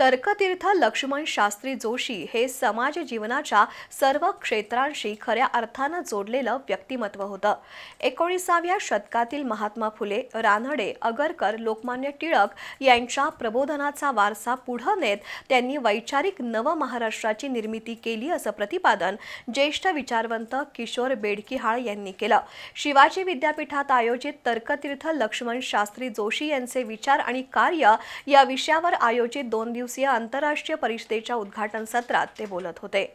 तर्कतीर्थ लक्ष्मण शास्त्री जोशी हे समाज जीवनाच्या सर्व क्षेत्रांशी खऱ्या अर्थानं जोडलेलं व्यक्तिमत्व होतं. एकोणीसाव्या शतकातील महात्मा फुले रानडे अगरकर लोकमान्य टिळक यांच्या प्रबोधनाचा वारसा पुढं नेत त्यांनी वैचारिक नवमहाराष्ट्राची निर्मिती केली असं प्रतिपादन ज्येष्ठ विचारवंत किशोर बेडकिहाळ यांनी केलं. शिवाजी विद्यापीठात आयोजित तर्कतीर्थ लक्ष्मण शास्त्री जोशी यांचे विचार आणि कार्य या विषयावर आयोजित दोन दिवसीय आंतरराष्ट्रीय परिषदेच्या उद्घाटन सत्रात ते बोलत होते.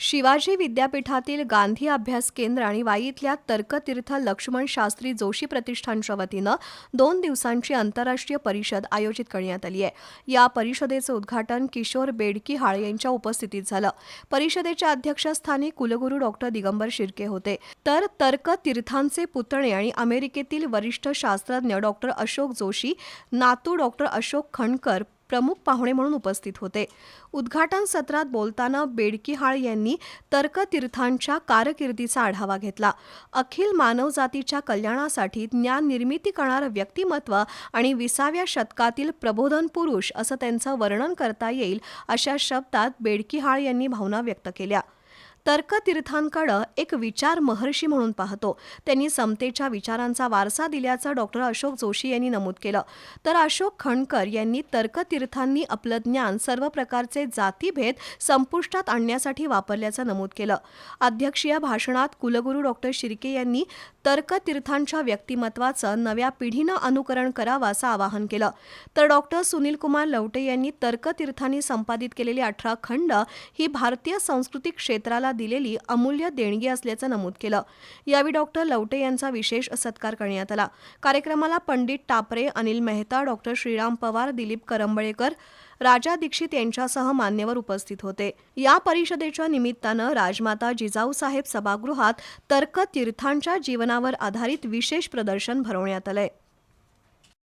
शिवाजी विद्यापीठातील गांधी अभ्यास केंद्र आणि वाई इथल्या तर्कतीर्थ लक्ष्मण शास्त्री जोशी प्रतिष्ठानच्या वतीनं दोन दिवसांची आंतरराष्ट्रीय परिषद आयोजित करण्यात आली आहे. या परिषदेचं उद्घाटन किशोर बेडकिहाळ यांच्या उपस्थितीत झालं. परिषदेच्या अध्यक्षस्थानी कुलगुरू डॉक्टर दिगंबर शिर्के होते. तर तर्कतीर्थांचे पुतणे आणि अमेरिकेतील वरिष्ठ शास्त्रज्ञ डॉक्टर अशोक जोशी नातू डॉक्टर अशोक खणकर प्रमुख पाहुणे म्हणून उपस्थित होते. उद्घाटन सत्रात बोलताना बेडकिहाळ यांनी तर्कतीर्थांच्या कारकिर्दीचा आढावा घेतला. अखिल मानवजातीच्या कल्याणासाठी ज्ञान निर्मिती करणारं व्यक्तिमत्व आणि विसाव्या शतकातील प्रबोधन पुरुष असं त्यांचं वर्णन करता येईल अशा शब्दात बेडकिहाळ यांनी भावना व्यक्त केल्या. तर्कतीर्थांकडं एक विचार महर्षी म्हणून पाहतो. त्यांनी समतेच्या विचारांचा वारसा दिल्याचं डॉक्टर अशोक जोशी यांनी नमूद केलं. तर अशोक खणकर यांनी तर्कतीर्थांनी आपलं ज्ञान सर्व प्रकारचे जातीभेद संपुष्टात आणण्यासाठी वापरल्याचं नमूद केलं. अध्यक्षीय भाषणात कुलगुरू डॉक्टर शिर्के यांनी तर्कतीर्थांच्या व्यक्तिमत्वाचं नव्या पिढीनं अनुकरण करावं असं आवाहन केलं. तर डॉक्टर सुनील कुमार लवटे यांनी तर्कतीर्थांनी संपादित केलेली अठरा खंड ही भारतीय सांस्कृतिक क्षेत्राला दिलेली अमूल्य देणगी असल्याचं नमूद केलं. यावेळी डॉक्टर लवटे यांचा विशेष सत्कार करण्यात आला. कार्यक्रमाला पंडित टापरे अनिल मेहता डॉक्टर श्रीराम पवार दिलीप करंबळेकर राजा दीक्षित यांच्यासह मान्यवर उपस्थित होते. या परिषदेच्या निमित्तानं राजमाता जिजाऊसाहेब सभागृहात तर्क तीर्थांच्या जीवनावर आधारित विशेष प्रदर्शन भरवण्यात आलंय.